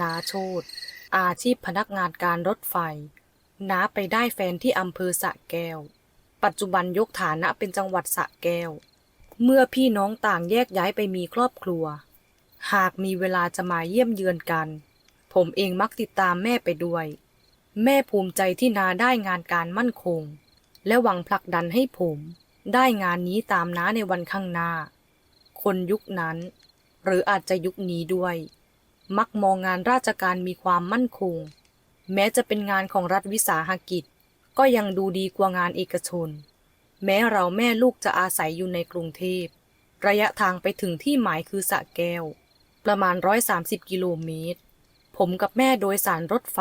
นาโชดอาชีพพนักงานการรถไฟ น้าไปได้แฟนที่อำเภอสะแก้ว ปัจจุบันยกฐานะเป็นจังหวัดสะแก้ว เมื่อพี่น้องต่างแยกย้ายไปมีครอบครัว หากมีเวลาจะมาเยี่ยมเยือนกัน ผมเองมักติดตามแม่ไปด้วย แม่ภูมิใจที่นาได้งานการมั่นคง และหวังผลักดันให้ผม ได้งานนี้ตามน้าในวันข้างหน้า คนยุคนั้น หรืออาจจะยุคนี้ด้วย มักมองงานราชการมีความมั่นคง แม้จะเป็นงานของรัฐวิสาหกิจ ก็ยังดูดีกว่างานเอกชน แม้เราแม่ลูกจะอาศัยอยู่ในกรุงเทพ ระยะทางไปถึงที่หมายคือสะแก้ว ประมาณ 130 กิโลเมตร ผมกับแม่โดยสารรถไฟ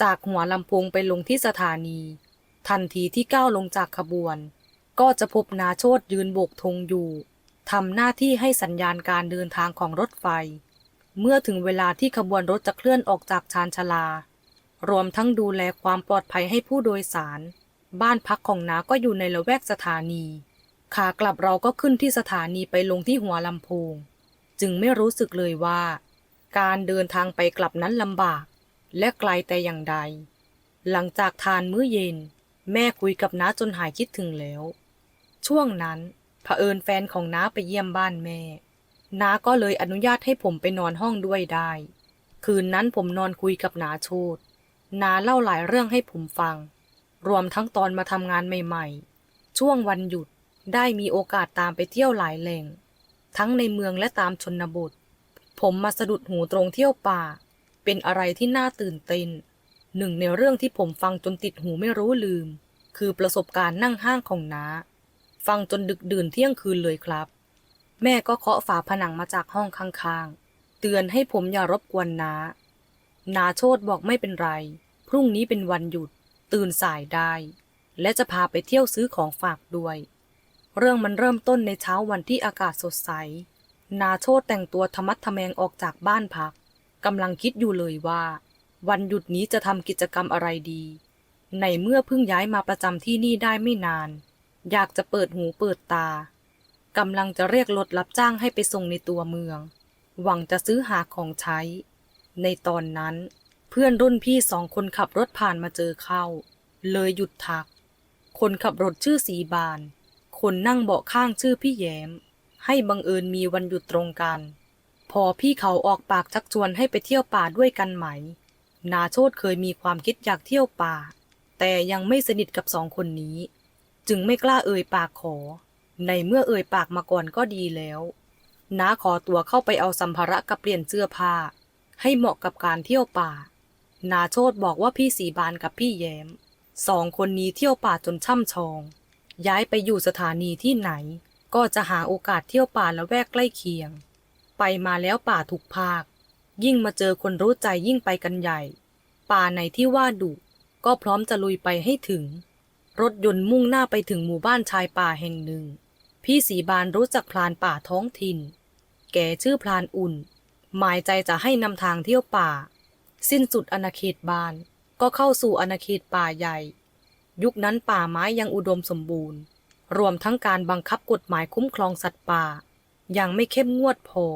จากหัวลำโพงไปลงที่สถานี ทันทีที่ก้าวลงจากขบวน ก็จะพบนาโชดยืนโบกธงอยู่ทำหน้าที่ให้สัญญาณการเดินทางของรถไฟ เมื่อถึงเวลาที่ขบวนรถจะเคลื่อนออกจากชานชาลา รวมทั้งดูแลความปลอดภัยให้ผู้โดยสาร บ้านพักของน้าก็อยู่ในละแวกสถานี ขากลับเราก็ขึ้นที่สถานีไปลงที่หัวลำโพง จึงไม่รู้สึกเลยว่า การเดินทางไปกลับนั้นลำบาก และไกลแต่อย่างใด หลังจากทานมื้อเย็น แม่คุยกับน้าจนหายคิดถึงแล้ว ช่วงนั้นเผอิญแฟนของน้าไปเยี่ยมบ้านแม่ น้าก็เลยอนุญาตให้ผมไปนอนห้องด้วยได้ คืนนั้นผมนอนคุยกับนาโชดนาเล่าหลายเรื่องให้ผมฟัง รวมทั้งตอนมาทำงานใหม่ ๆ ช่วงวันหยุดได้มีโอกาสตามไปเที่ยวหลายแหล่ง ทั้งในเมืองและตามชนบท ผมมาสะดุดหูตรงเที่ยวป่า เป็นอะไรที่น่าตื่นเต้นหนึ่งในเรื่องที่ผมฟังจนติดหูไม่รู้ลืม คือประสบการณ์นั่งห้างของน้า ฟังจนดึกดื่นเที่ยงคืนเลยครับ แม่ก็เคาะฝาผนังมาจากห้องข้างๆ เตือนให้ผมอย่ารบกวนน้านาโชดบอกไม่เป็นไร พรุ่งนี้เป็นวันหยุด ตื่นสายได้ และจะพาไปเที่ยวซื้อของฝากด้วย เรื่องมันเริ่มต้นในเช้าวันที่อากาศสดใส นาโชดแต่งตัวธรรมัดทะแมงออกจากบ้านพักกำลังคิดอยู่เลยว่า วันหยุดนี้จะทำกิจกรรมอะไรดี ในเมื่อเพิ่งย้ายมาประจำที่นี่ได้ไม่นาน อยากจะเปิดหูเปิดตา กำลังจะเรียกรถรับจ้างให้ไปส่งในตัวเมือง หวังจะซื้อหาของใช้ ในตอนนั้น เพื่อนรุ่นพี่สองคนขับรถผ่านมาเจอเข้าเลยหยุดทัก คนขับรถชื่อสีบาน คนนั่งเบาะข้างชื่อพี่แย้ม ให้บังเอิญมีวันหยุดตรงกัน พอพี่เขาออกปากชักชวนให้ไปเที่ยวป่าด้วยกันไหม นาโชดเคยมีความคิดอยากเที่ยวป่า แต่ยังไม่สนิทกับสองคนนี้ จึงไม่กล้าเอ่ยปากขอ ในเมื่อเอ่ยปากมาก่อนก็ดีแล้วน้าขอตัวเข้าไปเอาสัมภาระกับเปลี่ยนเสื้อผ้า ให้เหมาะกับการเที่ยวป่า นาโชดบอกว่าพี่สีบานกับพี่แย้ม สองคนนี้เที่ยวป่าจนช่ำชอง ย้ายไปอยู่สถานีที่ไหน ก็จะหาโอกาสเที่ยวป่าละแวกใกล้เคียง ไปมาแล้วป่าทุกภาค ยิ่งมาเจอคนรู้ใจยิ่งไปกันใหญ่ ป่าไหนที่ว่าดุก็พร้อมจะลุยไปให้ถึง รถยนต์มุ่งหน้าไปถึงหมู่บ้านชายป่าแห่งหนึ่ง พี่สีบานรู้จักพลานป่าท้องถิ่น แกชื่อพลานอุ่น หมายใจจะให้นำทางเที่ยวป่า สิ้นสุดอาณาเขตบานก็เข้าสู่อาณาเขตป่าใหญ่ ยุคนั้นป่าไม้ยังอุดมสมบูรณ์ รวมทั้งการบังคับกฎหมายคุ้มครองสัตว์ป่า ยังไม่เข้มงวดพอ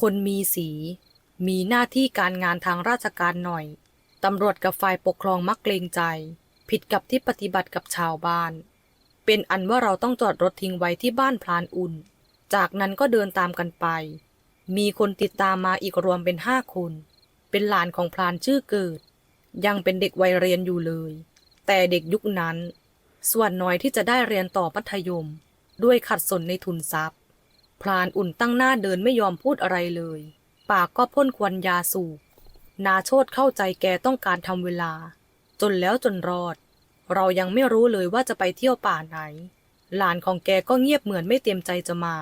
คนมีสี มีหน้าที่การงานทางราชการหน่อย ตำรวจกับฝ่ายปกครองมักเกรงใจ ผิดกับที่ปฏิบัติกับชาวบ้าน เป็นอันว่าเราต้องจอดรถทิ้งไว้ที่บ้านพลานอุ่น จากนั้นก็เดินตามกันไป มีคนติดตามมาอีกรวมเป็นห้าคน เป็นหลานของพลานชื่อเกิด ยังเป็นเด็กวัยเรียนอยู่เลย แต่เด็กยุคนั้น ส่วนน้อยที่จะได้เรียนต่อมัธยม ด้วยขัดสนในทุนทรัพย์ พลานอุ่นตั้งหน้าเดินไม่ยอมพูดอะไรเลย ปากก็พ่นควันยาสูบ นาโชดเข้าใจแกต้องการทำเวลา จนแล้วจนรอด เรายังไม่รู้เลยว่าจะไปเที่ยวป่าไหน หลานของแกก็เงียบเหมือนไม่เต็มใจจะมา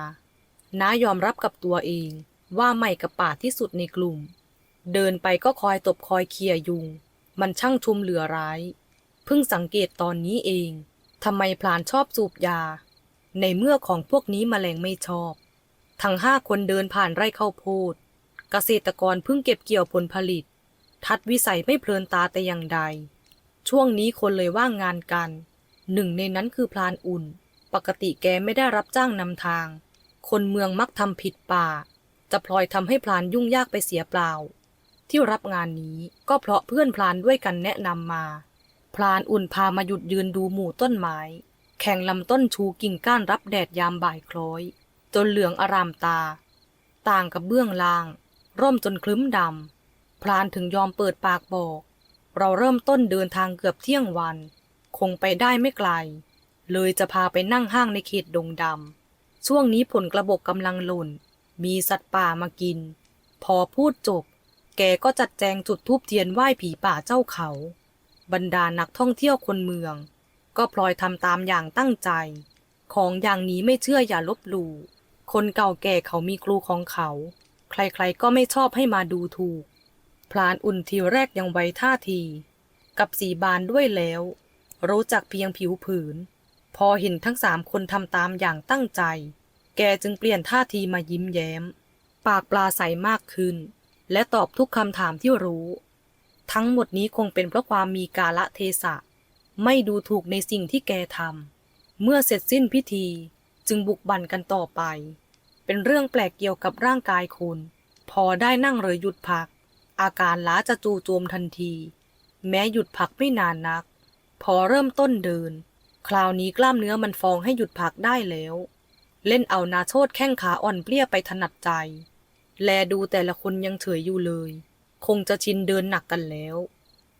น้ายอมรับกับตัวเอง ว่าไม่กับป่าที่สุดในกลุ่ม เดินไปก็คอยตบคอยเคลียยุง มันช่างชุมเหลือร้าย เพิ่งสังเกตตอนนี้เองทำไมพลานชอบสูบยา ในเมื่อของพวกนี้มแมลงไม่ชอบ ทั้งห้าคนเดินผ่านไร่ข้าวโพด เกษตรกรเพิ่งเก็บเกี่ยวผลผลิต ทัดวิสัยไม่เพลินตาแต่อย่างใด ช่วงนี้คนเลยว่างงานกัน หนึ่งในนั้นคือพลานอุ่น ปกติแกไม่ได้รับจ้างนำทาง คนเมืองมักทำผิดป่า จะพลอยทำให้พลานยุ่งยากไปเสียเปล่า ที่รับงานนี้ก็เพราะเพื่อนพลานด้วยกันแนะนำมา พลานอุ่นพามาหยุดยืนดูหมู่ต้นไม้ แข่งลำต้นชูกิ่งก้านรับแดดยามบ่ายคล้อย จนเหลืองอารามตา ต่างกับเบื้องล่าง ร่มจนคลึ้มดำพลานถึงยอมเปิดปากบอก เราเริ่มต้นเดินทางเกือบเที่ยงวัน คงไปได้ไม่ไกล เลยจะพาไปนั่งห้างในเขตดงดำช่วงนี้ผลกระบอกกำลังหล่น มีสัตว์ป่ามากิน พอพูดจบ แกก็จัดแจงจุดทูบเทียนไหว้ผีป่าเจ้าเขา บรรดานักท่องเที่ยวคนเมือง ก็พลอยทำตามอย่างตั้งใจ ของอย่างนี้ไม่เชื่ออย่าลบหลู่คนเก่าแก่เขามีครูของเขา ใครๆก็ไม่ชอบให้มาดูถูก พลานอุ่นทีแรกยังไว้ท่าที กับสีบานด้วยแล้ว รู้จักเพียงผิวผืน พอเห็นทั้งสามคนทำตามอย่างตั้งใจ แกจึงเปลี่ยนท่าทีมายิ้มแย้ม ปากปลาใสมากขึ้น และตอบทุกคำถามที่รู้ ทั้งหมดนี้คงเป็นเพราะความมีกาละเทศะ ไม่ดูถูกในสิ่งที่แกทำเมื่อเสร็จสิ้นพิธีจึงบุกบั่นกันต่อไป เป็นเรื่องแปลกเกี่ยวกับร่างกายคุณ พอได้นั่งหรือหยุดพัก อาการล้าจะจูโจมทันที แม้หยุดพักไม่นานนัก พอเริ่มต้นเดิน คราวนี้กล้ามเนื้อมันฟองให้หยุดพักได้แล้ว เล่นเอานาโชดแข้งขาอ่อนเปลี้ยไปถนัดใจ แลดูแต่ละคนยังเฉยอยู่เลย คงจะชินเดินหนักกันแล้ว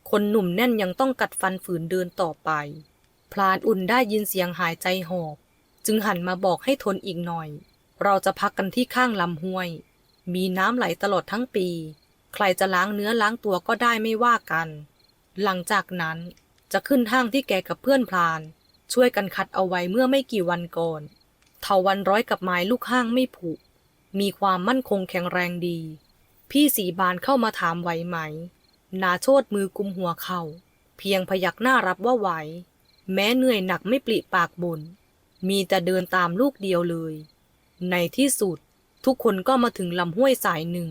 คนหนุ่มแน่นยังต้องกัดฟันฝืนเดินต่อไป พลานอุ่นได้ยินเสียงหายใจหอบ จึงหันมาบอกให้ทนอีกหน่อย เราจะพักกันที่ข้างลำห้วย มีน้ำไหลตลอดทั้งปี ใครจะล้างเนื้อล้างตัวก็ได้ไม่ว่ากัน หลังจากนั้นจะขึ้นห้างที่แกกับเพื่อนพลาน ช่วยกันคัดเอาไว้เมื่อไม่กี่วันก่อนเถาวันร้อยกับไม้ลูกห้างไม่ผุ มีความมั่นคงแข็งแรงดี พี่สีบานเข้ามาถามไหวไหม นาโชดมือกุมหัวเขา่า เพียงพยักหน้ารับว่าไหว แม้เหนื่อยหนักไม่ปลิปากบนมีแต่เดินตามลูกเดียวเลย ในที่สุดทุกคนก็มาถึงลำห้วยสายหนึ่ง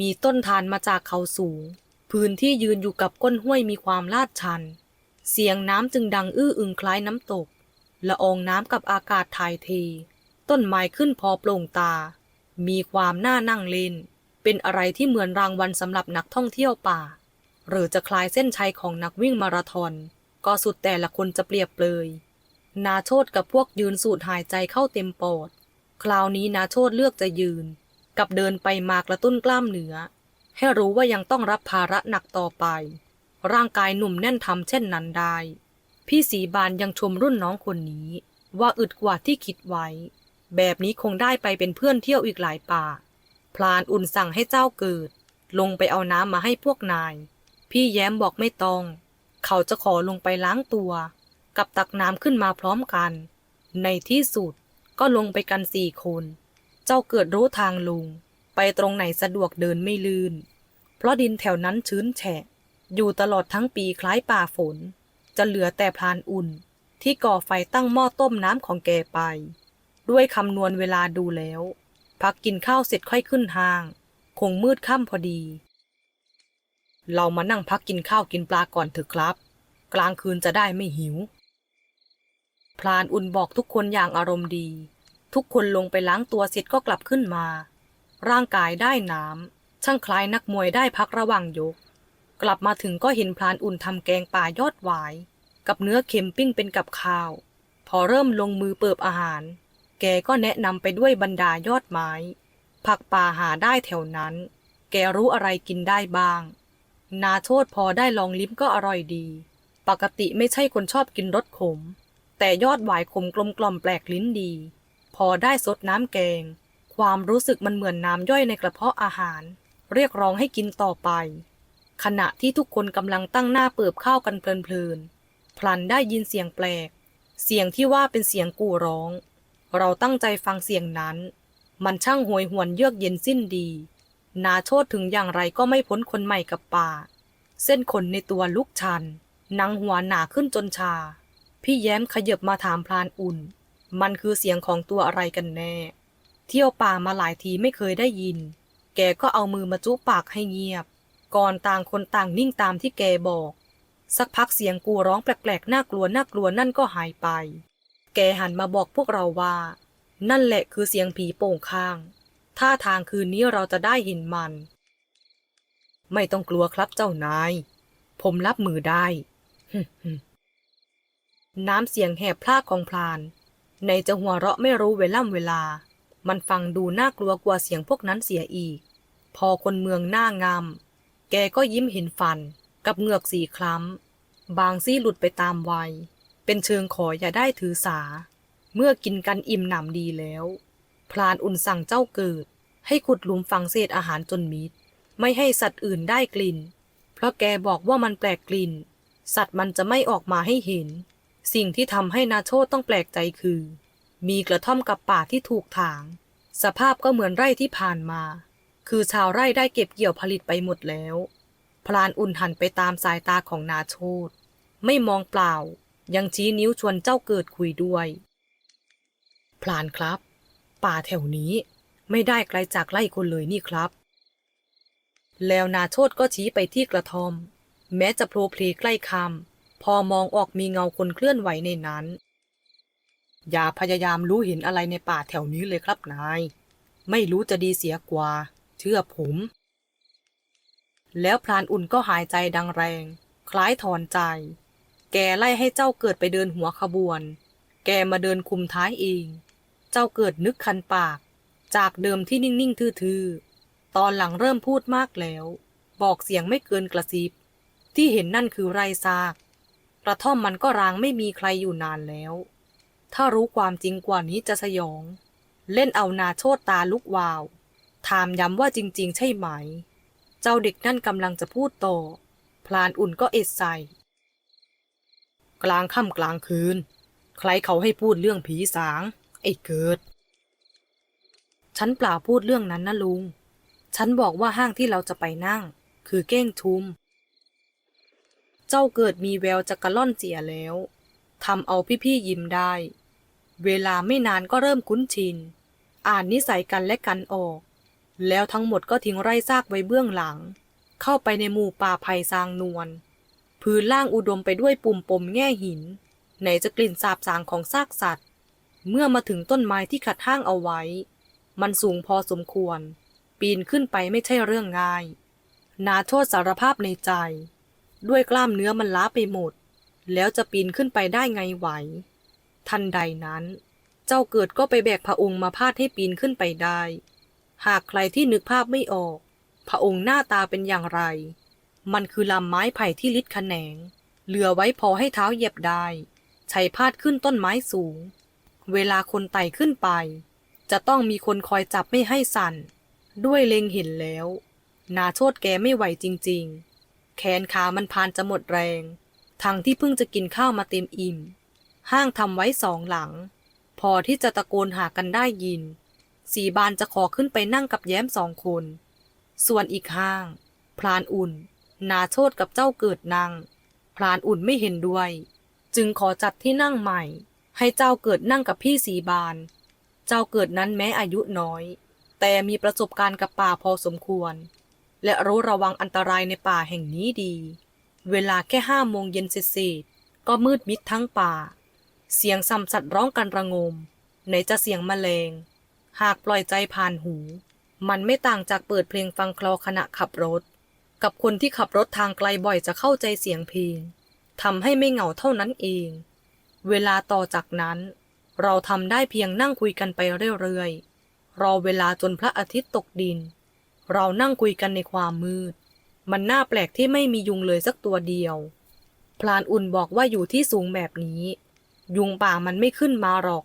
มีต้นทานมาจากเขาสูง พื้นที่ยืนอยู่กับก้นห้วยมีความลาดชัน เสียงน้ำจึงดังอื้ออึงคล้ายน้ำตก ละอองน้ำกับอากาศถ่ายเท ต้นไม้ขึ้นพอโปร่งตา มีความน่านั่งเล่น เป็นอะไรที่เหมือนรางวัลสำหรับนักท่องเที่ยวป่า หรือจะคลายเส้นชัยของนักวิ่งมาราธอน ก็สุดแต่ละคนจะเปรียบเปรยนาโชดกับพวกยืนสูดหายใจเข้าเต็มปอด คราวนี้นาโชดเลือกจะยืน กับเดินไปมากระตุ้นกล้ามเนื้อ ให้รู้ว่ายังต้องรับภาระหนักต่อไป ร่างกายหนุ่มแน่นทำเช่นนั้นได้ พี่สีบานยังชมรุ่นน้องคนนี้ ว่าอึดกว่าที่คิดไว้ แบบนี้คงได้ไปเป็นเพื่อนเที่ยวอีกหลายป่า พลานอุ่นสั่งให้เจ้าเกิด ลงไปเอาน้ำมาให้พวกนาย พี่แย้มบอกไม่ต้อง เขาจะขอลงไปล้างตัว กับตักน้ำขึ้นมาพร้อมกัน ในที่สุดก็ลงไปกันสี่คน เจ้าเกิดรู้ทางลง ไปตรงไหนสะดวกเดินไม่ลื่น เพราะดินแถวนั้นชื้นแฉะ อยู่ตลอดทั้งปีคล้ายป่าฝน จะเหลือแต่พลานอุ่น ที่ก่อไฟตั้งหม้อต้มน้ำของแกไป ด้วยคำนวณเวลาดูแล้ว พักกินข้าวเสร็จค่อยขึ้นห้าง คงมืดค่ำพอดี เรามานั่งพักกินข้าวกินปลาก่อนเถอะครับ กลางคืนจะได้ไม่หิวพลานอุ่นบอกทุกคนอย่างอารมณ์ดี ทุกคนลงไปล้างตัวเสร็จก็กลับขึ้นมา ร่างกายได้น้ำช่างคล้ายนักมวยได้พักระหว่างยก กลับมาถึงก็เห็นพลานอุ่นทำแกงป่ายอดหวาย กับเนื้อเค็มปิ้งเป็นกับข้าว พอเริ่มลงมือเปิบอาหาร แกก็แนะนำไปด้วยบรรดายอดไม้ ผักป่าหาได้แถวนั้น แกรู้อะไรกินได้บ้าง นาโชดพอได้ลองลิ้มก็อร่อยดี ปกติไม่ใช่คนชอบกินรสขม แต่ยอดหวายขมกลมกล่อมแปลกลิ้นดี พอได้สดน้ำแกง ความรู้สึกมันเหมือนน้ำย่อยในกระเพาะอาหาร เรียกร้องให้กินต่อไป ขณะที่ทุกคนกำลังตั้งหน้าเปิบข้าวกันเพลินๆพลันได้ยินเสียงแปลก เสียงที่ว่าเป็นเสียงกู่ร้อง เราตั้งใจฟังเสียงนั้น มันช่างหวยหวนเยือกเย็นสิ้นดี นาโชดถึงอย่างไรก็ไม่พ้นคนใหม่กับป่า เส้นขนในตัวลุกชันหนังหัวหนาขึ้นจนชา พี่แย้มขยับมาถามพลานอุ่น มันคือเสียงของตัวอะไรกันแน่ เที่ยวป่ามาหลายทีไม่เคยได้ยิน แกก็เอามือมาจุปากให้เงียบ ก่อนต่างคนต่างนิ่งตามที่แกบอก สักพักเสียงกูร้องแปลกๆ น่ากลัวน่ากลัวนั่นก็หายไป แกหันมาบอกพวกเราว่า นั่นแหละคือเสียงผีโป่งข้าง ท่าทางคืนนี้เราจะได้เห็นมัน ไม่ต้องกลัวครับเจ้านาย ผมรับมือได้น้ำเสียงแหบพลากของพลาน ในจะหัวเราะไม่รู้เวล่ำเวลา มันฟังดูน่ากลัวกว่าเสียงพวกนั้นเสียอีก พอคนเมืองหน้างาม แกก็ยิ้มเห็นฟัน กับเหงือกสีคล้ำ บางซี่หลุดไปตามวัย เป็นเชิงขออย่าได้ถือสา เมื่อกินกันอิ่มหนำดีแล้ว พลานอุ่นสั่งเจ้าเกิด ให้ขุดหลุมฝังเศษอาหารจนมิด ไม่ให้สัตว์อื่นได้กลิ่น เพราะแกบอกว่ามันแปลกกลิ่น สัตว์มันจะไม่ออกมาให้เห็น สิ่งที่ทำให้นาโชตต้องแปลกใจคือ มีกระท่อมกับป่าที่ถูกถาง สภาพก็เหมือนไร่ที่ผ่านมา คือชาวไร่ได้เก็บเกี่ยวผลิตไปหมดแล้ว พลานอุ่นหันไปตามสายตาของนาโชตไม่มองเปล่า ยังชี้นิ้วชวนเจ้าเกิดคุยด้วย พลานครับ ป่าแถวนี้ไม่ได้ไกลจากไร่คนเลยนี่ครับ แล้วนาโชตก็ชี้ไปที่กระท่อม แม้จะโผล่เพลใกล้คำ พอมองออกมีเงาคนเคลื่อนไหวในนั้น อย่าพยายามรู้เห็นอะไรในป่าแถวนี้เลยครับนาย ไม่รู้จะดีเสียกว่า เชื่อผม แล้วพรานอุ่นก็หายใจดังแรง คล้ายถอนใจ แกไล่ให้เจ้าเกิดไปเดินหัวขบวน แกมาเดินคุมท้ายเอง เจ้าเกิดนึกคันปาก จากเดิมที่นิ่งๆทื่อๆ ตอนหลังเริ่มพูดมากแล้ว บอกเสียงไม่เกินกระซิบ ที่เห็นนั่นคือไรซาก กระท่อมมันก็ร้างไม่มีใครอยู่นานแล้ว ถ้ารู้ความจริงกว่านี้จะสยอง เล่นเอานาโชดตาลุกวาว ถามย้ำว่าจริง ๆ ใช่ไหม เจ้าเด็กนั่นกำลังจะพูดต่อพลานอุ่นก็เอ็ดใส่กลางค่ำกลางคืน ใครเขาให้พูดเรื่องผีสาง ไอ้เกิด ฉันเปล่าพูดเรื่องนั้นนะลุง ฉันบอกว่าห้างที่เราจะไปนั่ง คือเก้งทุม จ้าเกิดมีแววจะกระล่อนเสียแล้วทำเอาพี่ๆยิ้มได้ เวลาไม่นานก็เริ่มคุ้นชิน อ่านนิสัยกันและกันออก แล้วทั้งหมดก็ทิ้งไร่ซากไว้เบื้องหลัง เข้าไปในหมู่ป่าไผ่ซางนวลพื้นล่างอุดมไปด้วยปุ่มปมแง่หิน ไหนจะกลิ่นสาบสางของซากสัตว์ เมื่อมาถึงต้นไม้ที่ขัดห้างเอาไว้ มันสูงพอสมควร ปีนขึ้นไปไม่ใช่เรื่องง่าย นาโทษสารภาพในใจ ด้วยกล้ามเนื้อมันล้าไปหมด แล้วจะปีนขึ้นไปได้ไงไหว ทันใดนั้น เจ้าเกิดก็ไปแบกพระองค์มาพาดให้ปีนขึ้นไปได้ หากใครที่นึกภาพไม่ออก พระองค์หน้าตาเป็นอย่างไร มันคือลำไม้ไผ่ที่ลิดขแขนง เหลือไว้พอให้เท้าเหยียบได้ ใช้พาดขึ้นต้นไม้สูง เวลาคนไต่ขึ้นไป จะต้องมีคนคอยจับไม่ให้สั่น ด้วยเล็งเห็นแล้ว นาโชดแกไม่ไหวจริง ๆ แขนขามันพานจะหมดแรง ทั้งที่เพิ่งจะกินข้าวมาเต็มอิ่ม ห้างทำไว้สองหลัง พอที่จะตะโกนหากันได้ยิน สีบานจะขอขึ้นไปนั่งกับแย้มสองคน ส่วนอีกห้าง พรานอุ่น นาโชดกับเจ้าเกิดนั่งพรานอุ่นไม่เห็นด้วย จึงขอจัดที่นั่งใหม่ ให้เจ้าเกิดนั่งกับพี่สีบาน เจ้าเกิดนั้นแม้อายุน้อย แต่มีประสบการณ์กับป่าพอสมควร และรู้ระวังอันตรายในป่าแห่งนี้ดี เวลาแค่ห้าโมงเย็นเศษก็มืดมิดทั้งป่า เสียงสัมสัตว์ร้องกันระงมไหนจะเสียงแมลง หากปล่อยใจผ่านหู มันไม่ต่างจากเปิดเพลงฟังคลอขณะขับรถ กับคนที่ขับรถทางไกลบ่อยจะเข้าใจเสียงเพลงทำให้ไม่เหงาเท่านั้นเอง เวลาต่อจากนั้น เราทำได้เพียงนั่งคุยกันไปเรื่อยๆ รอเวลาจนพระอาทิตย์ตกดิน เรานั่งคุยกันในความมืด มันน่าแปลกที่ไม่มียุงเลยสักตัวเดียว พลานอุ่นบอกว่าอยู่ที่สูงแบบนี้ ยุงป่ามันไม่ขึ้นมาหรอก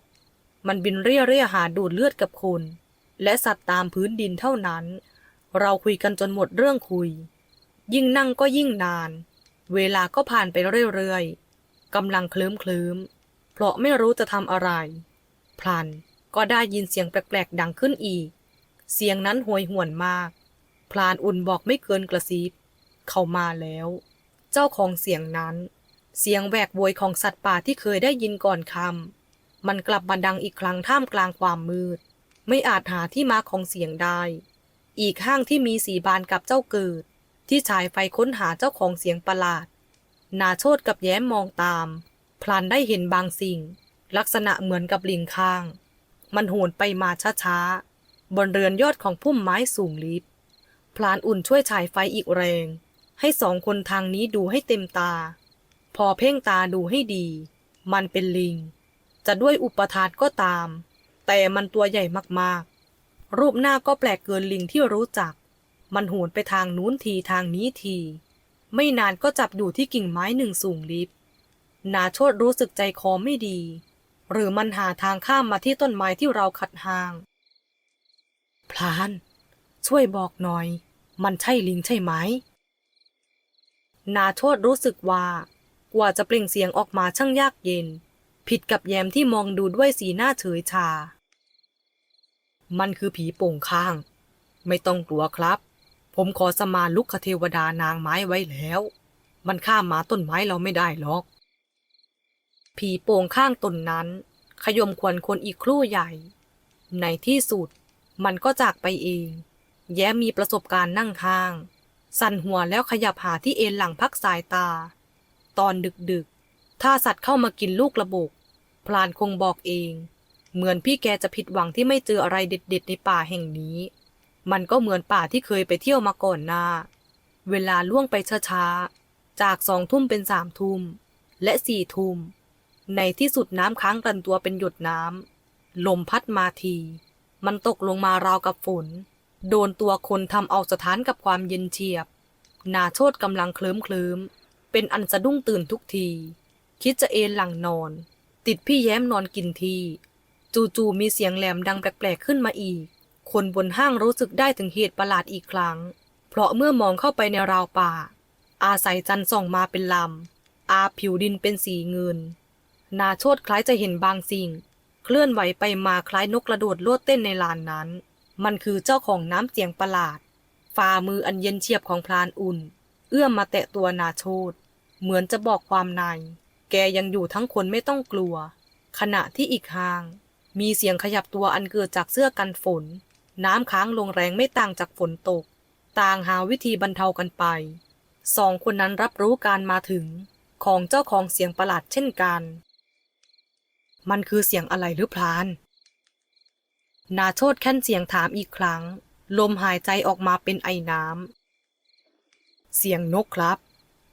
มันบินเรี่ยเร่ยหาดูดเลือดกับคน และสัตว์ตามพื้นดินเท่านั้น เราคุยกันจนหมดเรื่องคุย ยิ่งนั่งก็ยิ่งนาน เวลาก็ผ่านไปเรื่อยๆกำลังเคลิ้มเคลิ้มๆเพราะไม่รู้จะทำอะไร พลันก็ได้ยินเสียงแปลกๆดังขึ้นอีก เสียงนั้นห่วยห่วนมาก พลานอุ่นบอกไม่เกินกระซิบ เขามาแล้ว เจ้าของเสียงนั้น เสียงแหวกโวยของสัตว์ป่าที่เคยได้ยินก่อนคำมันกลับมาดังอีกครั้งท่ามกลางความมืด ไม่อาจหาที่มาของเสียงได้ อีกห้างที่มีสีบานกับเจ้าเกิด ที่ฉายไฟค้นหาเจ้าของเสียงประหลาด นาโชดกับแย้มมองตาม พลันได้เห็นบางสิ่ง ลักษณะเหมือนกับลิงข้าง มันโหนไปมาช้าๆ บนเรือนยอดของพุ่มไม้สูงลิบพลานอุ่นช่วยฉายไฟอีกแรง ให้สองคนทางนี้ดูให้เต็มตา พอเพ่งตาดูให้ดี มันเป็นลิง จะด้วยอุปทานก็ตาม แต่มันตัวใหญ่มากๆ รูปหน้าก็แปลกเกินลิงที่รู้จัก มันโหนไปทางนู้นทีทางนี้ที ไม่นานก็จับอยู่ที่กิ่งไม้หนึ่งสูงลิบนาโชดรู้สึกใจคอไม่ดี หรือมันหาทางข้ามมาที่ต้นไม้ที่เราขัดห่าง พลาน ช่วยบอกหน่อย มันใช่ลิงใช่ไหม นาโชดรู้สึกว่า กว่าจะเปล่งเสียงออกมาช่างยากเย็น ผิดกับแยมที่มองดูด้วยสีหน้าเฉยชา มันคือผีโป่งข้าง ไม่ต้องกลัวครับ ผมขอสมาลุกคเทวดานางไม้ไว้แล้ว มันข้ามมาต้นไม้เราไม่ได้หรอก ผีโป่งข้างตนนั้น ขยมขวัญคนอีกครู่ใหญ่ ในที่สุด มันก็จากไปเอง แย้มมีประสบการณ์นั่งข้าง สั่นหัวแล้วขยับหาที่เอนหลังพักสายตา ตอนดึกๆ ถ้าสัตว์เข้ามากินลูกระบก พลานคงบอกเอง เหมือนพี่แกจะผิดหวังที่ไม่เจออะไรเด็ดๆ ในป่าแห่งนี้ มันก็เหมือนป่าที่เคยไปเที่ยวมาก่อนหน้า เวลาล่วงไปช้าๆ จากสองทุ่มเป็นสามทุ่ม และสี่ทุ่ม ในที่สุดน้ำค้างกันตัวเป็นหยดน้ำลมพัดมาที มันตกลงมาราวกับฝน โดนตัวคนทำเอาสถานกับความเย็นเฉียบ นาโชดกำลังเคลิ้มเคลิมเป็นอันสะดุ้งตื่นทุกที คิดจะเอนหลังนอน ติดพี่แย้มนอนกินที จู่ๆมีเสียงแหลมดังแปลกๆขึ้นมาอีก คนบนห้างรู้สึกได้ถึงเหตุประหลาดอีกครั้ง เพราะเมื่อมองเข้าไปในราวป่า อาศัยจันทร์ส่องมาเป็นลำอาผิวดินเป็นสีเงิน นาโชดคล้ายจะเห็นบางสิ่ง เคลื่อนไหวไปมาคล้ายนกกระโดดโลดเต้นในลานนั้น มันคือเจ้าของน้ำเสียงประหลาด ฝ่ามืออันเย็นเฉียบของพรานอุ่น เอื้อมมาแตะตัวนาโชดเหมือนจะบอกความใน แกยังอยู่ทั้งคนไม่ต้องกลัว ขณะที่อีกห่าง มีเสียงขยับตัวอันเกิดจากเสื้อกันฝน น้ำค้างลงแรงไม่ต่างจากฝนตก ต่างหาวิธีบรรเทากันไป สองคนนั้นรับรู้การมาถึง ของเจ้าของเสียงประหลาดเช่นกัน มันคือเสียงอะไรหรือพลาน นาโชดแค่นเสียงถามอีกครั้ง ลมหายใจออกมาเป็นไอน้ำ เสียงนกครับ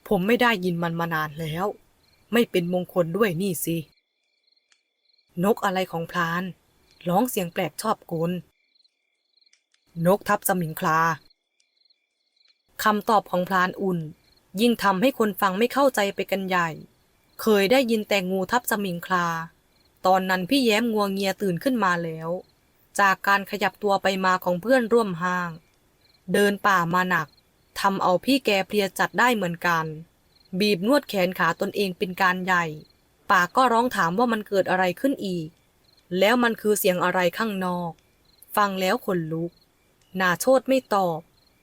ผมไม่ได้ยินมันมานานแล้ว ไม่เป็นมงคลด้วยนี่สิ นกอะไรของพลาน ร้องเสียงแปลกชอบกลนกทับสมิงคลาคำตอบของพลานอุ่น ยิ่งทำให้คนฟังไม่เข้าใจไปกันใหญ่ เคยได้ยินแต่งูทับสมิงคลา ตอนนั้นพี่แย้มงัวเงียตื่นขึ้นมาแล้ว จากการขยับตัวไปมาของเพื่อนร่วมห้าง เดินป่ามาหนักทำเอาพี่แกเพลียจัดได้เหมือนกัน บีบนวดแขนขาตนเองเป็นการใหญ่ ปากก็ร้องถามว่ามันเกิดอะไรขึ้นอีก แล้วมันคือเสียงอะไรข้างนอก ฟังแล้วขนลุก นาโชดไม่ตอบ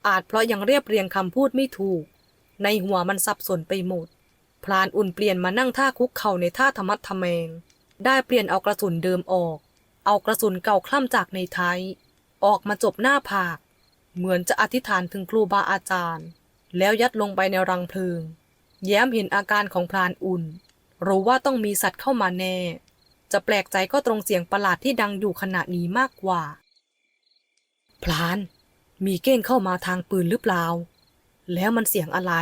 อาจเพราะยังเรียบเรียงคำพูดไม่ถูก ในหัวมันสับสนไปหมด พลานอุ่นเปลี่ยนมานั่งท่าคุกเข่าในท่าธรรมัดทะแมง ได้เปลี่ยนเอากระสุนเดิมออก เอากระสุนเก่าคล่ำจากในไทย ออกมาจบหน้าผาก เหมือนจะอธิษฐานถึงครูบาอาจารย์ แล้วยัดลงไปในรังเพลิง แย้มเห็นอาการของพลานอุ่น รู้ว่าต้องมีสัตว์เข้ามาแน่ จะแปลกใจก็ตรงเสียงประหลาดที่ดังอยู่ขณะนี้มากกว่าพลาน มีเก้งเข้ามาทางปืนหรือเปล่า แล้วมันเสียงอะไร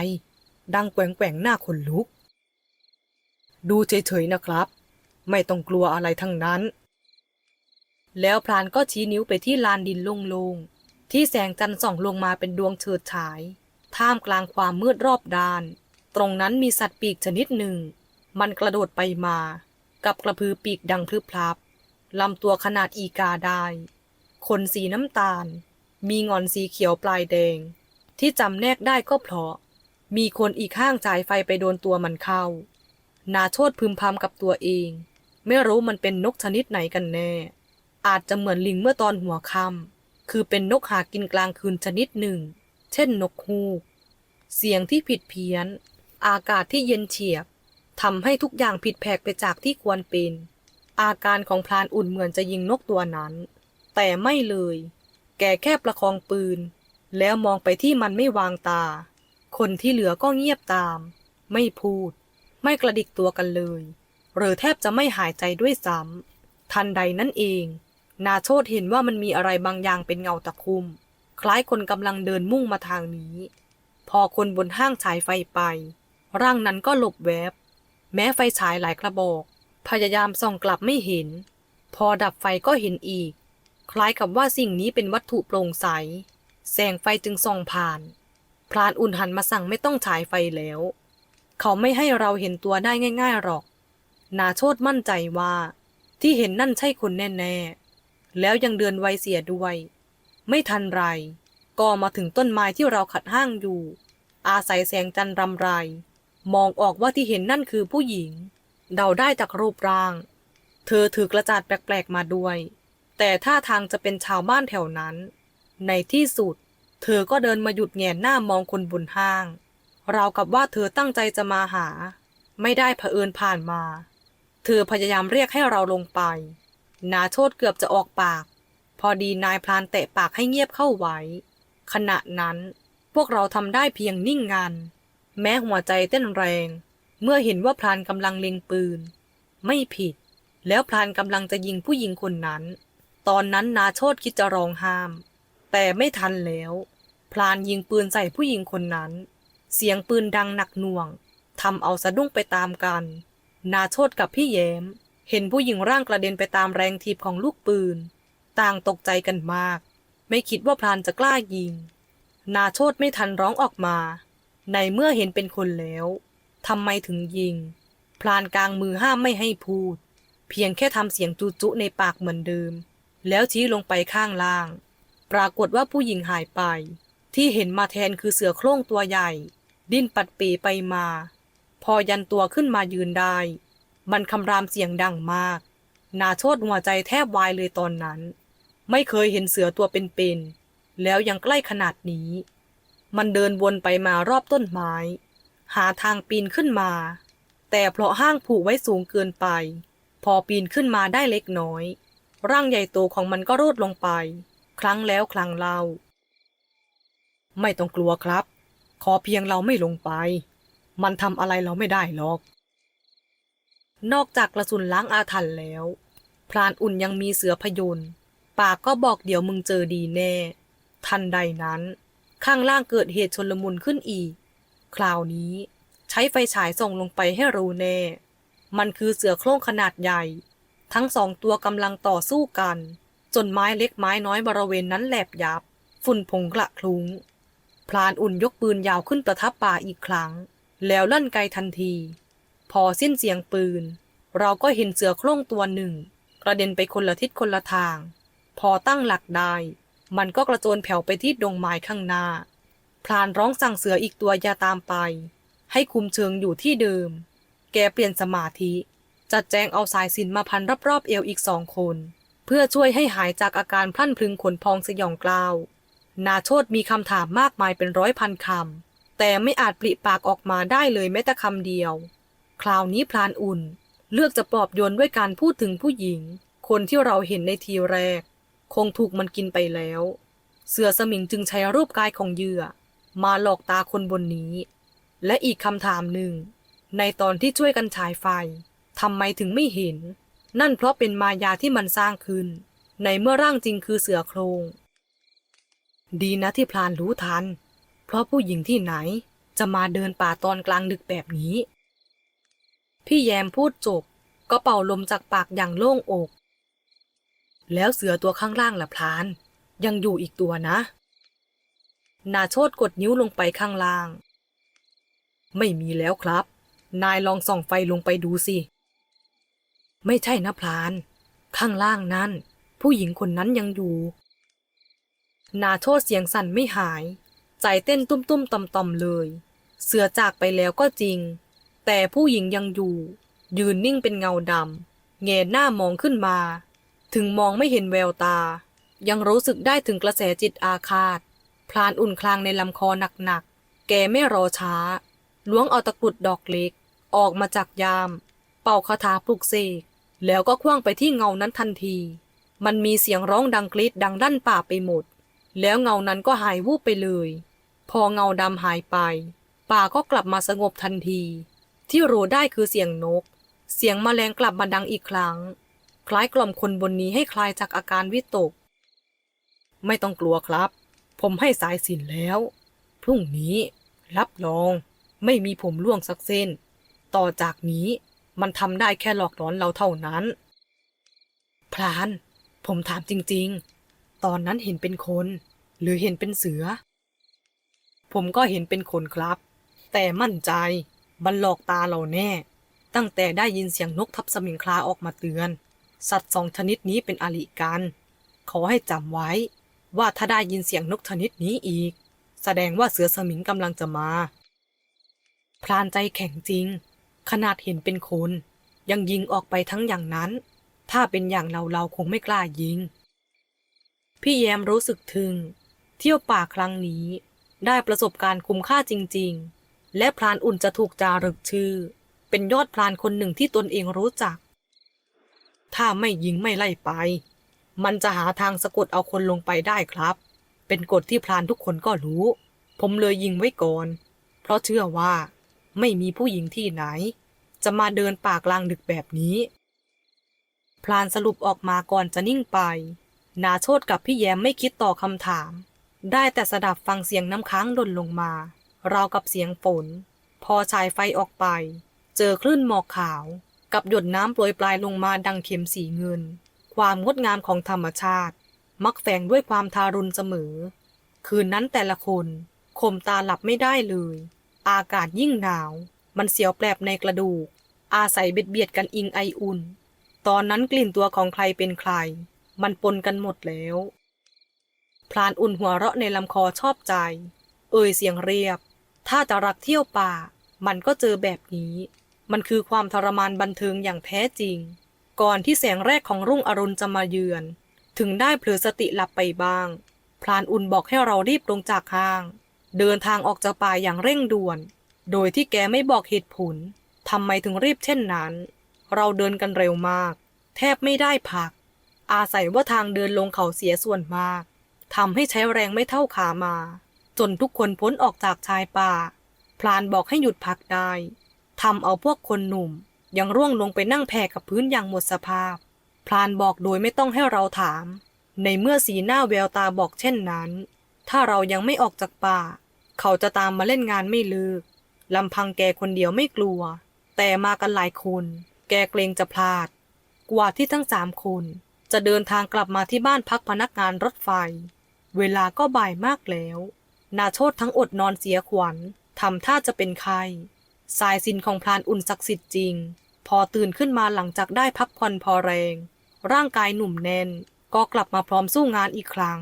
ดังแกว่งๆหน้าขนลุก ดูเฉยๆนะครับ ไม่ต้องกลัวอะไรทั้งนั้น แล้วพลานก็ชี้นิ้วไปที่ลานดินโล่งๆ ที่แสงจันทร์ส่องลงมาเป็นดวงเฉิดฉาย ท่ามกลางความมืดรอบด้าน ตรงนั้นมีสัตว์ปีกชนิดหนึ่ง มันกระโดดไปมา กับกระพือปีกดังพลึบพลับลำตัวขนาดอีกาได้ขนสีน้ำตาล มีงอนสีเขียวปลายแดง ที่จำแนกได้ก็เพราะ มีคนอีกข้างจ่ายไฟไปโดนตัวมันเข้า นาโชดพึมพำกับตัวเอง ไม่รู้มันเป็นนกชนิดไหนกันแน่ อาจจะเหมือนลิงเมื่อตอนหัวค่ำคือเป็นนกหากินกลางคืนชนิดหนึ่ง เช่นนกฮูก เสียงที่ผิดเพี้ยน อากาศที่เย็นเฉียบทำให้ทุกอย่างผิดแผกไปจากที่ควรเป็น อาการของพลานอุ่นเหมือนจะยิงนกตัวนั้น แต่ไม่เลย แกแค่ประคองปืน แล้วมองไปที่มันไม่วางตา คนที่เหลือก็เงียบตาม ไม่พูด ไม่กระดิกตัวกันเลย หรือแทบจะไม่หายใจด้วยซ้ำทันใดนั่นเอง นาโชดเห็นว่ามันมีอะไรบางอย่างเป็นเงาตะคุ่มคล้ายคนกำลังเดินมุ่งมาทางนี้ พอคนบนห้างฉายไฟไป ร่างนั้นก็หลบแวบ แม้ไฟฉายหลายกระบอก พยายามส่องกลับไม่เห็น พอดับไฟก็เห็นอีก คล้ายกับว่าสิ่งนี้เป็นวัตถุโปร่งใส แสงไฟจึงส่องผ่าน พรานอุ่นหันมาสั่งไม่ต้องฉายไฟแล้ว เขาไม่ให้เราเห็นตัวได้ง่าย ๆหรอก นาโชดมั่นใจว่า ที่เห็นนั่นใช่คนแน่ๆ แล้วยังเดินไวเสียด้วย ไม่ทันไร ก็มาถึงต้นไม้ที่เราขัดห้างอยู่ อาศัยแสงจันทร์รำไร มองออกว่าที่เห็นนั่นคือผู้หญิง เดาได้จากรูปร่าง เธอถือกระจาดแปลกๆมาด้วย แต่ท่าทางจะเป็นชาวบ้านแถวนั้น ในที่สุด เธอก็เดินมาหยุดแงนหน้ามองคนบนห้างราวกับว่าเธอตั้งใจจะมาหา ไม่ได้เผอิญผ่านมา เธอพยายามเรียกให้เราลงไป นาโชดเกือบจะออกปาก พอดีนายพรานเตะปากให้เงียบเข้าไว้ ขณะนั้นพวกเราทำได้เพียงนิ่งงัน แม้หัวใจเต้นแรง เมื่อเห็นว่าพรานกำลังเล็งปืน ไม่ผิด แล้วพรานกำลังจะยิงผู้หญิงคนนั้น ตอนนั้นนาโชดคิดจะร้องห้าม แต่ไม่ทันแล้วพรานยิงปืนใส่ผู้หญิงคนนั้น เสียงปืนดังหนักหน่วงทำเอาสะดุ้งไปตามกัน นาโชดกับพี่แย้ม เห็นผู้หญิงร่างกระเด็นไปตามแรงถีบของลูกปืน ต่างตกใจกันมาก ไม่คิดว่าพรานจะกล้ายิง นาโชดไม่ทันร้องออกมา ในเมื่อเห็นเป็นคนแล้วทำไมถึงยิง พรานกลางมือห้ามไม่ให้พูด เพียงแค่ทำเสียงจุจุในปากเหมือนเดิม แล้วชี้ลงไปข้างล่าง ปรากฏว่าผู้หญิงหายไป ที่เห็นมาแทนคือเสือโคร่งตัวใหญ่ ดิ้นปัดเปไปมา พอยันตัวขึ้นมายืนได้ มันคำรามเสียงดังมาก นาโชดหัวใจแทบวายเลยตอนนั้น ไม่เคยเห็นเสือตัวเป็นๆ แล้วยังใกล้ขนาดนี้ มันเดินวนไปมารอบต้นไม้ หาทางปีนขึ้นมา แต่เพราะห้างผูกไว้สูงเกินไป พอปีนขึ้นมาได้เล็กน้อย ร่างใหญ่โตของมันก็รูดลงไป ครั้งแล้วครั้งเล่า ไม่ต้องกลัวครับ ขอเพียงเราไม่ลงไป มันทำอะไรเราไม่ได้หรอก นอกจากกระสุนล้างอาถรรพ์แล้ว พรานอุ่นยังมีเสือพยนต์ปากก็บอกเดี๋ยวมึงเจอดีแน่ ทันใดนั้น ข้างล่างเกิดเหตุชนลมุนขึ้นอีก คราวนี้ใช้ไฟฉายส่องลงไปให้รู้แน่ มันคือเสือโคร่งขนาดใหญ่ ทั้งสองตัวกำลังต่อสู้กัน จนไม้เล็กไม้น้อยบริเวณนั้นแหลบยับ ฝุ่นผงกระคลุ้ง พลานอุ่นยกปืนยาวขึ้นประทับป่าอีกครั้ง แล้วลั่นไกทันที พอสิ้นเสียงปืน เราก็เห็นเสือโคร่งตัวหนึ่ง กระเด็นไปคนละทิศคนละทาง พอตั้งหลักได้ มันก็กระโจนแผ่วไปที่ดงไม้ข้างหน้า พลานร้องสั่งเสืออีกตัวอย่าตามไป ให้คุมเชิงอยู่ที่เดิม แกเปลี่ยนสมาธิ จัดแจงเอาสายสินมาพันรอบๆเอวอีกสองคน เพื่อช่วยให้หายจากอาการพลั่นพลึงขนพองสยองกล้าว นาโชดมีคำถามมากมายเป็นร้อยพันคำ แต่ไม่อาจปริปากออกมาได้เลยแม้แต่คำเดียว คราวนี้พลานอุ่น เลือกจะปลอบโยนด้วยการพูดถึงผู้หญิง คนที่เราเห็นในทีแรก คงถูกมันกินไปแล้ว เสือสมิงจึงใช้รูปกายของเหยื่อ มาหลอกตาคนบนนี้ และอีกคำถามหนึ่ง ในตอนที่ช่วยกันฉายไฟทำไมถึงไม่เห็น นั่นเพราะเป็นมายาที่มันสร้างขึ้น ในเมื่อร่างจริงคือเสือโครง ดีนะที่พลานรู้ทัน ราะผู้หญิงที่ไหนจะมาเดินป่าตอนกลางดึกแบบนี้ พี่แยมพูดจบ ก็เป่าลมจากปากอย่างโล่งอก แล้วเสือตัวข้างล่างล่ะพลาน ยังอยู่อีกตัวนะ นาโชดกดนิ้วลงไปข้างล่าง ไม่มีแล้วครับ นายลองส่องไฟลงไปดูสิ ไม่ใช่นะพลาน ข้างล่างนั้น ผู้หญิงคนนั้นยังอยู่ นาโชดเสียงสั่นไม่หาย ใจเต้นตุ้มๆต่อมๆเลย เสือจากไปแล้วก็จริง แต่ผู้หญิงยังอยู่ ยืนนิ่งเป็นเงาดำเงยหน้ามองขึ้นมา ถึงมองไม่เห็นแววตา ยังรู้สึกได้ถึงกระแสจิตอาฆาต พลานอุ่นคลางในลำคอหนักๆ แกไม่รอช้า ล้วงเอาตะกรุดดอกเล็ก ออกมาจากยาม เป่าคาถาปลุกเสกแล้วก็คว้างไปที่เงานั้นทันที มันมีเสียงร้องดังกรีดดังลั่นป่าไปหมด แล้วเงานั้นก็หายวูบไปเลย พอเงาดำหายไป ป่าก็กลับมาสงบทันที ที่รู้ได้คือเสียงนก เสียงแมลงกลับมาดังอีกครั้ง คล้ายกล่อมคนบนนี้ให้คลายจากอาการวิตก ไม่ต้องกลัวครับ ผมให้สายสินแล้ว พรุ่งนี้รับรอง ไม่มีผมล่วงสักเส้น ต่อจากนี้มันทำได้แค่หลอกหลอนเราเท่านั้น พราน ผมถามจริง ๆ ตอนนั้นเห็นเป็นคน หรือเห็นเป็นเสือ ผมก็เห็นเป็นคนครับ แต่มั่นใจมันหลอกตาเราแน่ ตั้งแต่ได้ยินเสียงนกทับสมิงคลาออกมาเตือน สัตว์สองชนิดนี้เป็นอริกัน ขอให้จำไว้ ว่าถ้าได้ยินเสียงนกชนิดนี้อีก แสดงว่าเสือสมิงกำลังจะมา พรานใจแข็งจริง ขนาดเห็นเป็นคนยังยิงออกไปทั้งอย่างนั้น ถ้าเป็นอย่างเราเราคงไม่กล้ายิง พี่แยมรู้สึกถึง เที่ยวป่าครั้งนี้ ได้ประสบการณ์คุ้มค่าจริง ๆ และพรานอุ่นจะถูกจารึกชื่อ เป็นยอดพรานคนหนึ่งที่ตนเองรู้จัก ถ้าไม่ยิงไม่ไล่ไป มันจะหาทางสะกดเอาคนลงไปได้ครับ เป็นกฎที่พรานทุกคนก็รู้ ผมเลยยิงไว้ก่อน เพราะเชื่อว่าไม่มีผู้หญิงที่ไหน จะมาเดินป่ากลางดึกแบบนี้พลานสรุปออกมาก่อนจะนิ่งไป นาโชดกับพี่แย้มไม่คิดต่อคำถาม ได้แต่สดับฟังเสียงน้ำค้างดนลงมา ราวกับเสียงฝน พอฉายไฟออกไป เจอคลื่นหมอกขาว กับหยดน้ำโปรยปลายลงมาดังเข็มสีเงิน ความงดงามของธรรมชาติ มักแฝงด้วยความทารุณเสมอ คืนนั้นแต่ละคนข่มตาหลับไม่ได้เลย อากาศยิ่งหนาว มันเสียวแปลบในกระดูก อาศัยเบียดเบียดกันอิงไออุ่น ตอนนั้นกลิ่นตัวของใครเป็นใคร มันปนกันหมดแล้ว พลานอุ่นหัวเราะในลำคอชอบใจ เอ่ยเสียงเรียบ ถ้าจะรักเที่ยวป่า มันก็เจอแบบนี้ มันคือความทรมานบันเทิงอย่างแท้จริง ก่อนที่แสงแรกของรุ่งอรุณจะมาเยือน ถึงได้เผลอสติหลับไปบ้าง พลานอุ่นบอกให้เรารีบลงจากห้าง เดินทางออกจากป่าอย่างเร่งด่วน โดยที่แกไม่บอกเหตุผลทำไมถึงรีบเช่นนั้น เราเดินกันเร็วมาก แทบไม่ได้พัก อาศัยว่าทางเดินลงเขาเสียส่วนมาก ทำให้ใช้แรงไม่เท่าขามา จนทุกคนพ้นออกจากชายป่า พลานบอกให้หยุดพักได้ทำเอาพวกคนหนุ่ม ยังร่วงลงไปนั่งแผ่กับพื้นอย่างหมดสภาพ พลานบอกโดยไม่ต้องให้เราถาม ในเมื่อสีหน้าแววตาบอกเช่นนั้น ถ้าเรายังไม่ออกจากป่า เขาจะตามมาเล่นงานไม่เลิกลำพังแกคนเดียวไม่กลัว แต่มากันหลายคน แกเกรงจะพลาด กว่าที่ทั้งสามคน จะเดินทางกลับมาที่บ้านพักพนักงานรถไฟ เวลาก็บ่ายมากแล้ว นาโชดทั้งอดนอนเสียขวัญทำท่าจะเป็นไข้สายสินของพรานอุ่นศักดิ์สิทธิ์จริง พอตื่นขึ้นมาหลังจากได้พักผ่อนพอแรง ร่างกายหนุ่มแน่น ก็กลับมาพร้อมสู้งานอีกครั้ง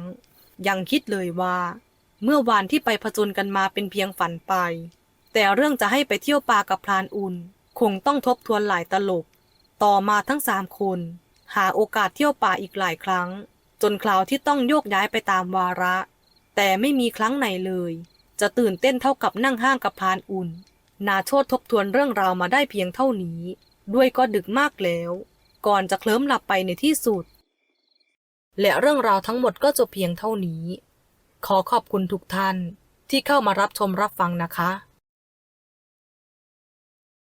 ยังคิดเลยว่า เมื่อวานที่ไปผจญกันมาเป็นเพียงฝันไป แต่เรื่องจะให้ไปเที่ยวป่ากับพรานอุ่น คงต้องทบทวนหลายตลบ ต่อมาทั้งสามคน หาโอกาสเที่ยวป่าอีกหลายครั้ง จนคราวที่ต้องโยกย้ายไปตามวาระ แต่ไม่มีครั้งไหนเลย จะตื่นเต้นเท่ากับนั่งห้างกับพรานอุ่น นาโชดทบทวนเรื่องราวมาได้เพียงเท่านี้ ด้วยก็ดึกมากแล้ว ก่อนจะเคลิ้มหลับไปในที่สุด และเรื่องราวทั้งหมดก็จบเพียงเท่านี้ ขอขอบคุณทุกท่านที่เข้ามารับชมรับฟังนะคะ